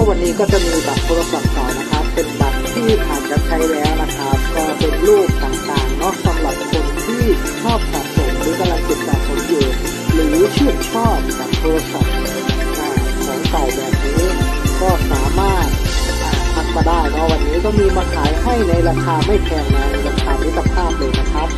ก็วันนี้ก็จะมีบัตรโทรศัพท์เก่านะครับ เป็นบัตรที่ผ่านการใช้แล้วนะครับ ก็เป็นรูปต่างๆเนาะสำหรับคนที่ชอบสะสมหรือกำลังเก็บสะสมอยู่หรือชื่นชอบบัตรโทรศัพท์ของเก่าแบบนี้ก็สามารถทักมาได้เนาะวันนี้ก็มีมาขายให้ในราคาไม่แพงนะราคามิตรภาพเลยนะครับ